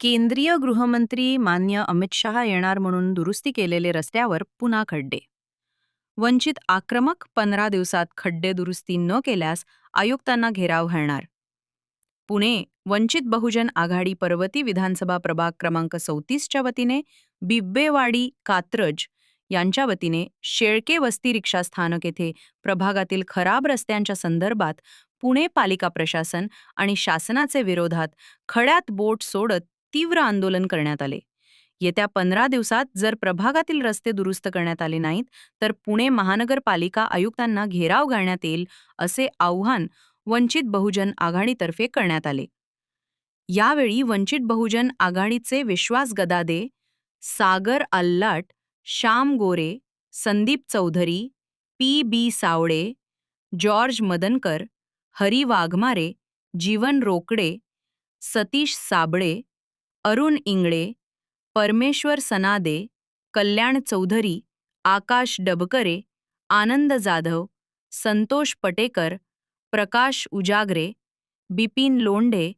केंद्रीय गृहमंत्री मान्य अमित शहा येणार म्हणून दुरुस्ती केलेले रस्त्यावर पुन्हा खड्डे. वंचित आक्रमक पंधरा दिवसात खड्डे दुरुस्ती न केल्यास आयुक्तांना घेराव घालणार. पुणे वंचित बहुजन आघाडी पर्वती विधानसभा प्रभाग क्रमांक चौतीसच्या वतीने बिब्बेवाडी कात्रज यांच्या वतीने शेळके वस्ती रिक्षा स्थानक येथे प्रभागातील खराब रस्त्यांच्या संदर्भात पुणे पालिका प्रशासन आणि शासनाचे विरोधात खड्यात बोट सोडत तीव्र आंदोलन करण्यात आले. येत्या पंधरा दिवसात जर प्रभागातील रस्ते दुरुस्त करण्यात आले नाहीत तर पुणे महानगरपालिका आयुक्तांना घेराव घालण्यात येईल असे आव्हान वंचित बहुजन आघाडीतर्फे करण्यात आले. यावेळी वंचित बहुजन आघाडीचे Vishwas Gadade Sagar Allat Shyam Gore Sandeep Chaudhari P B Sawale George Madankar Hari Waghmare Jeevan Rokade Satish Sable Arun Ingale Parmeshwar Sanade Kalyan Chaudhari आकाश डबकरे आनंद जाधव संतोष पटेकर प्रकाश उजागरे बिपिन लोंढे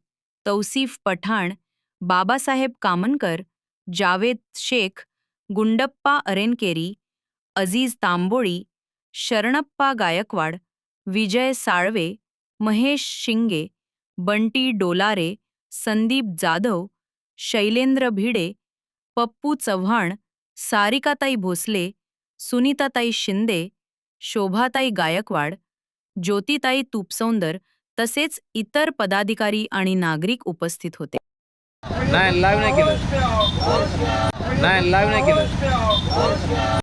तौसिफ पठाण बाबासाहेब कामनकर जावेद शेख गुंडप्पा अरेनकेरी अजीज तांबोळी शरणप्पा गायकवाड विजय साळवे महेश शिंगे बंटी डोलारे संदीप जाधव शैलेंद्र भिडे पप्पू चव्हाण सारिकाताई भोसले सुनीताताई शिंदे शोभाताई गायकवाड ज्योतिताई तुपसौंदर तसेच इतर पदाधिकारी आणि नागरिक उपस्थित होते. नाही लाईव्ह नाही केलं. नाही लाईव्ह नाही केलं.